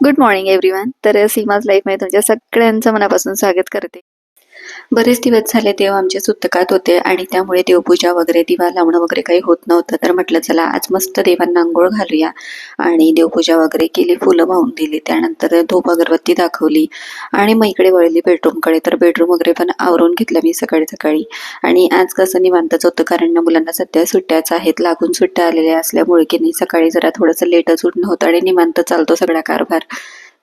Good morning everyone तर सीमाज लाईफमध्ये तुमच्या सगळ्यांचं मनापासून स्वागत करते. बरेच दिवस झाले देव आमचे सुतकात होते आणि त्यामुळे देवपूजा वगैरे दिवा लावणं वगैरे काही होत नव्हतं. तर म्हटलं चला आज मस्त देवांना आंघोळ घालूया. आणि देवपूजा वगैरे केली फुलं वाहून दिली. त्यानंतर धूप अगरबत्ती दाखवली आणि मग इकडे वळली बेडरूमकडे तर बेडरूम वगैरे पण आवरून घेतलं मी सकाळी सकाळी आणि आज कसं निवांतच होतं कारण ना मुलांना सध्या सुट्ट्याच आहेत. लागून सुट्ट्या आलेल्या असल्यामुळे की नाही सकाळी जरा थोडंसं लेटच उठणं होतं आणि निवांत चालतो सगळा कारभार.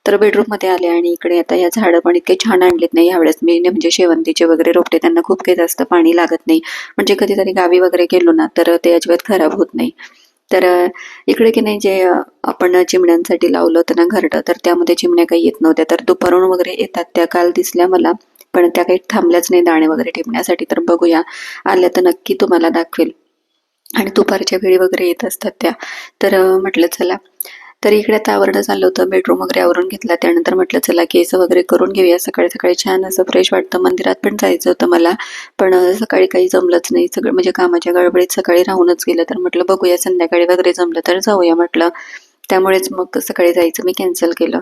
तर बेडरूममध्ये आले आणि इकडे आता या झाडं पण इतके छान आणलेत नाही यावेळेस मी म्हणजे शेवंतीचे वगैरे रोपटे त्यांना खूप काही जास्त पाणी लागत नाही. म्हणजे कधीतरी गावी वगैरे गेलो ना तर ते अजिबात खराब होत नाही. तर इकडे की नाही जे आपण चिमण्यांसाठी लावलं होतं ना घरटं तर त्यामध्ये चिमण्या काही येत नव्हत्या. तर दुपारून वगैरे येतात त्या काल दिसल्या मला पण त्या काही थांबल्याच नाही दाणे वगैरे ठेवण्यासाठी. तर बघूया आल्या तर नक्की तुम्हाला दाखवेल. आणि दुपारच्या वेळी वगैरे येत असतात त्या. तर म्हटलं चला तर इकडे आता आवरणं झालं होतं. बेडरूम वगैरे आवरून घेतला. त्यानंतर म्हटलं चला केस वगैरे करून घेऊया. सकाळी सकाळी छान असं फ्रेश वाटतं. मंदिरात पण जायचं होतं मला. पण सकाळी काही जमलंच नाही. सगळं म्हणजे कामाच्या गडबडीत सकाळी राहूनच गेलं. तर म्हटलं बघूया. संध्याकाळी वगैरे जमलं तर जाऊया. म्हटलं त्यामुळेच मग सकाळी जायचं. मी कॅन्सल केलं.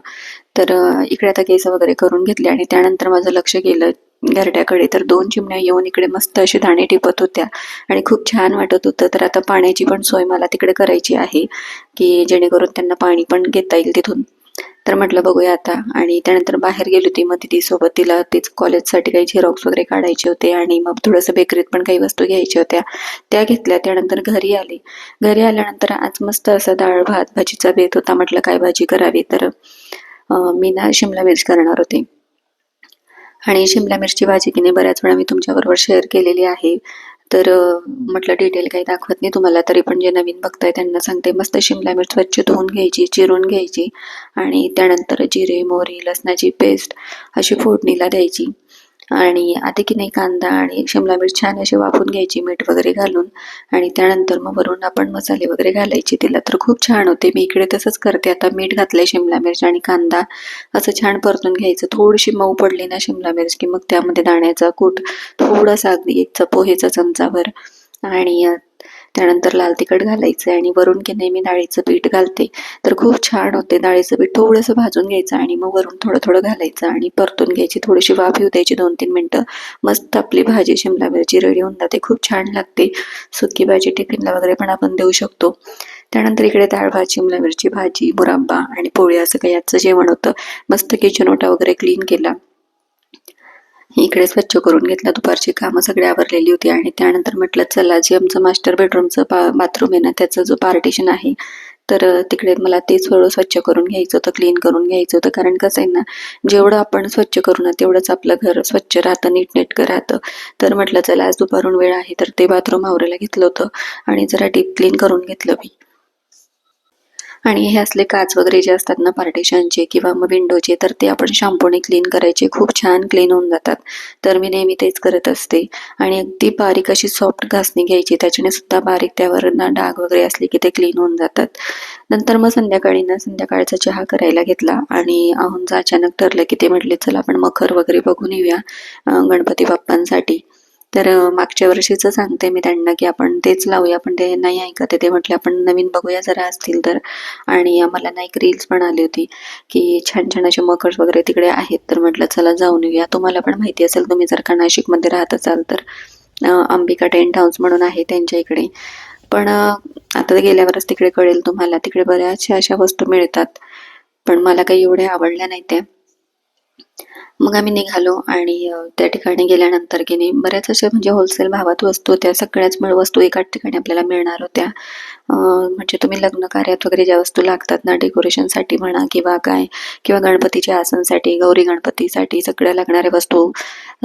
तर इकडे आता केस वगैरे करून घेतले आणि त्यानंतर माझं लक्ष गेलं घरट्याकडे. तर दोन चिमण्या येऊन इकडे मस्त असे दाणे टिपत होत्या आणि खूप छान वाटत होतं. तर आता पाण्याची पण सोय मला तिकडे करायची आहे की जेणेकरून त्यांना पाणी पण घेता येईल तिथून. तर म्हटलं बघूया आता. आणि त्यानंतर बाहेर गेली होती. मग ती सोबत तिला तीच कॉलेजसाठी काही झेरॉक्स वगैरे काढायचे होते. आणि मग थोडंसं बेकरीत पण काही वस्तू घ्यायच्या होत्या. त्या घेतल्या. त्यानंतर घरी आली. घरी आल्यानंतर आज मस्त असं डाळ भात भाजीचा बेत होता. म्हटलं काय भाजी करावी? तर मी ना शिमला मिर्च करणार होते. आणि शिमला मिरची भाजी की नाही बऱ्याच वेळा मी तुमच्याबरोबर शेअर केलेली आहे. तर म्हटलं डिटेल काही दाखवत नाही तुम्हाला तरी पण जे नवीन बघताय त्यांना सांगते. मस्त शिमला मिरच स्वच्छ धुवून घ्यायची चिरून घ्यायची आणि त्यानंतर जिरे मोहरी लसणाची पेस्ट अशी फोडणीला द्यायची. आणि आधी की नाही कांदा आणि शिमला मिरच छान अशी वाफून घ्यायची मीठ वगैरे घालून. आणि त्यानंतर मग वरून आपण मसाले वगैरे घालायचे. तिला तर खूप छान होते. मी इकडे तसंच करते. आता मीठ घातलंय शिमला मिरच आणि कांदा. असं छान परतून घ्यायचं. थोडीशी मऊ पडली ना शिमला मिरच की मग त्यामध्ये दाण्याचा कूट थोडासा अगदी एक च- पोहेचा चमचाभर. आणि त्यानंतर लाल तिखट घालायचं आणि वरून की नाही मी डाळीचं पीठ घालते. तर खूप छान होते. डाळीचं पीठ थोडंसं भाजून घ्यायचं आणि मग वरून थोडं थोडं घालायचं आणि परतून घ्यायची. थोडीशी वाफ येऊ द्यायची दोन तीन मिनटं. मस्त आपली भाजी शिमला मिरची रेडी होऊन जाते. खूप छान लागते. सुकी भाजी टिफिनला वगैरे पण आपण देऊ शकतो. त्यानंतर इकडे डाळ भात शिमला मिरची भाजी मुरांबा आणि पोळी असं काही याचं जेवण होतं. मस्त किचन ओटा वगैरे क्लीन केला. इकडे स्वच्छ करून घेतला. दुपारची कामं सगळी आवरलेली होती आणि त्यानंतर म्हटलं चला जे आमचं मास्टर बेडरूमचं पा बाथरूम आहे ना त्याचं जो पार्टिशन आहे तर तिकडे मला ते थोडं स्वच्छ करून घ्यायचं होतं क्लीन करून घ्यायचं होतं. कारण कसं आहे ना जेवढं आपण स्वच्छ करू ना तेवढंच आपलं घर स्वच्छ राहतं नीटनेटकं राहतं. तर म्हटलं चला आज दुपारून वेळ आहे. तर ते बाथरूम आवरायला घेतलं होतं आणि जरा डीप क्लीन करून घेतलं मी. आणि हे असले काच वगैरे जे असतात ना पार्टिशनचे किंवा मग विंडोचे तर ते आपण शॅम्पूने क्लीन करायचे. खूप छान क्लीन होऊन जातात. तर मी नेहमी तेच करत असते. आणि अगदी बारीक अशी सॉफ्ट घासणी घ्यायची. त्याच्याने सुद्धा बारीक त्यावर ना डाग वगैरे असले की ते क्लीन होऊन जातात. नंतर मग संध्याकाळी ना संध्याकाळचा चहा करायला घेतला. आणि अहोंचं अचानक ठरलं की ते म्हटले चला आपण मखर वगैरे बघून येऊया गणपती बाप्पांसाठी. तर मागच्या वर्षीचं सांगते मी त्यांना की आपण तेच लावूया पण ते नाही ऐकत आहे. ते म्हटले आपण नवीन बघूया जरा असतील तर. आणि आम्हाला ना एक रील्स पण आली होती की छान छान असे मकर्स वगैरे तिकडे आहेत. तर म्हटलं चला जाऊन येऊया. तुम्हाला पण माहिती असेल तुम्ही जर का नाशिकमध्ये राहत असाल तर. अंबिका टेंट हाऊस म्हणून आहे त्यांच्या इकडे. पण आता गेल्यावरच तिकडे कळेल तुम्हाला. तिकडे बऱ्याचशा अशा वस्तू मिळतात. पण मला काही एवढ्या आवडल्या नाही त्या. मग आम्ही निघालो आणि त्या ठिकाणी गेल्यानंतर की नाही बऱ्याच अशा म्हणजे होलसेल भावात वस्तू होत्या सगळ्याच मिळ वस्तू एकाच ठिकाणी आपल्याला मिळणार होत्या. म्हणजे तुम्ही लग्न कार्यात वगैरे ज्या वस्तू लागतात ना डेकोरेशनसाठी म्हणा किंवा काय किंवा गणपतीच्या आसनसाठी गौरी गणपतीसाठी सगळ्या लागणाऱ्या वस्तू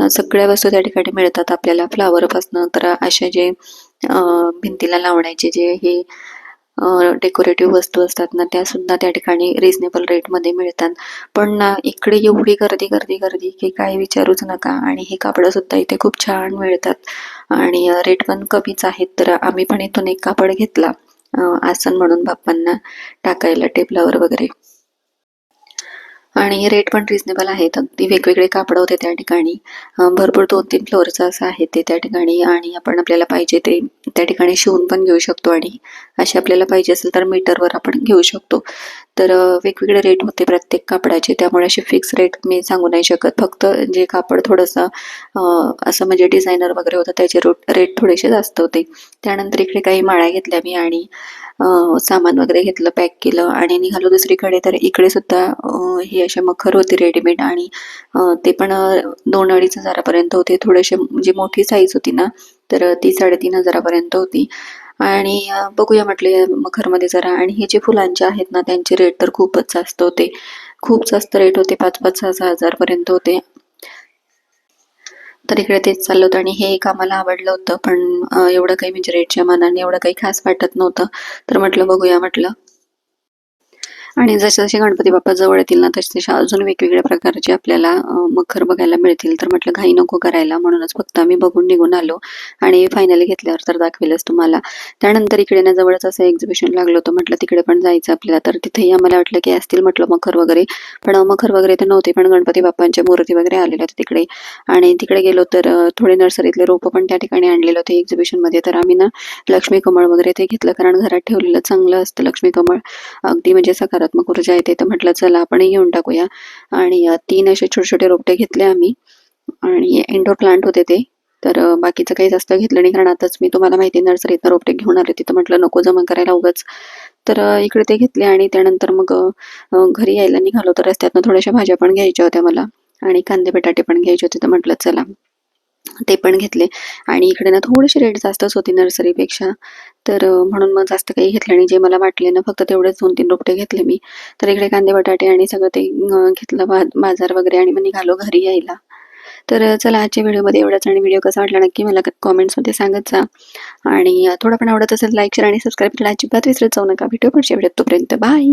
सगळ्या वस्तू त्या ठिकाणी मिळतात आपल्याला. फ्लावरपासनं तर असे जे भिंतीला लावण्याचे जे हे डेकोरेटिव्ह वस्तू असतात ना त्या सुद्धा त्या ठिकाणी रिझनेबल रेटमध्ये मिळतात. पण ना इकडे एवढी गर्दी गर्दी गर्दी की काय विचारूच नका. आणि हे कापडं सुद्धा इथे खूप छान मिळतात. आणि रेट पण कमीच आहेत. तर आम्ही पण इथून एक कापड घेतला आसन म्हणून बाप्पांना टाकायला टेबलावर वगैरे. आणि रेट पण रिझनेबल आहेत. अगदी वेगवेगळे कापड होते त्या ठिकाणी. भरपूर दोन तीन फ्लोअरचं असं आहे ते त्या ठिकाणी आणि आपण आपल्याला पाहिजे ते त्या ठिकाणी शिवून पण घेऊ शकतो आणि असे आपल्याला पाहिजे असेल तर मीटरवर आपण घेऊ शकतो. तर वेगवेगळे रेट होते प्रत्येक कापडाचे. त्यामुळे असे फिक्स रेट मी सांगू नाही शकत. फक्त जे कापड थोडंसं असं म्हणजे डिझायनर वगैरे होतं त्याचे रोट रेट थोडेसे जास्त होते. त्यानंतर इकडे काही माळ्या घेतल्या मी आणि सामान वगैरे घेतलं पॅक केलं आणि निघालो दुसरीकडे. तर इकडे सुद्धा हे अशा मखर होती रेडीमेड आणि ते पण दोन अडीच हजारापर्यंत होते. थोडेसे म्हणजे मोठी साईज होती ना तर ती साडेतीन हजारापर्यंत होती. आणि बघूया म्हटले मखरमध्ये जरा. आणि हे जे फुलांचे आहेत ना त्यांचे रेट तर खूपच जास्त होते. खूप जास्त रेट होते. पाच पाच सहा सहा हजारपर्यंत होते. तर इकडे तेच चाललं होतं आणि हे एक आम्हाला आवडलं होतं. पण एवढं काही म्हणजे रेटच्या मानाने एवढं काही खास वाटत नव्हतं. तर म्हटलं बघूया म्हटलं. आणि जसे जसे गणपती बाप्पा जवळ येतील ना तसे तसे अजून वेगवेगळ्या प्रकारचे आपल्याला मखर बघायला मिळतील. तर म्हटलं घाई नको करायला म्हणूनच फक्त आम्ही बघून निघून आलो आणि फायनली घेतल्यावर तर दाखवेलच तुम्हाला. त्यानंतर इकडे ना जवळच असं एक्झिबिशन लागलं होतं म्हटलं तिकडे पण जायचं आपल्याला. तर तिथेही आम्हाला वाटलं की असतील म्हटलं मखर वगैरे पण मखर वगैरे तर नव्हते पण गणपती बाप्पांच्या मूर्ती वगैरे आलेल्या होत्या तिकडे. आणि तिकडे गेलो तर थोडे नर्सरीतले रोपं पण त्या ठिकाणी आणलेले होते एक्झिबिशनमध्ये तर आम्ही ना लक्ष्मी कमळ वगैरे ते घेतलं कारण घरात ठेवलेलं चांगलं असतं लक्ष्मी कमळ. अगदी म्हणजे सकारात्मक ऊर्जा येते तर म्हटलं चला आपणही घेऊन टाकूया. आणि तीन असे छोटे छोटे रोपटे घेतले आम्ही. आणि इंडोर प्लांट होते ते. तर बाकीचं काही जास्त घेतलं नाही कारण आताच मी तुम्हाला माहिती नर्सरीतनं रोपटे घेऊन आले तिथं म्हटलं नको जमा करायला उगाच. तर इकडे ते घेतले आणि त्यानंतर मग घरी यायला निघालो. तर रस्त्यातनं थोड्याशा भाज्या पण घ्यायच्या होत्या मला. आणि कांदे बटाटे पण घ्यायचे होते. तर म्हटलं चला. ते पण घेतले. आणि इकडे ना थोडेसे रेट जास्तच होते नर्सरीपेक्षा तर म्हणून मग जास्त काही घेतलं आणि जे मला वाटले ना फक्त तेवढेच दोन तीन रोपटे घेतले मी. तर इकडे कांदे बटाटे आणि सगळं ते घेतलं बाजार वगैरे आणि मग निघालो घरी यायला. तर चला आजच्या व्हिडिओमध्ये एवढाच आणि व्हिडिओ कसा वाटला नक्की मला कॉमेंट्समध्ये सांगत जा. आणि थोडा थोडं पण आवडत असेल लाईक शेअर आणि सबस्क्राईब करायला अजिबात विसरत जाऊ नका. व्हिडिओ पुढच्या व्हिडिओत तोपर्यंत बाय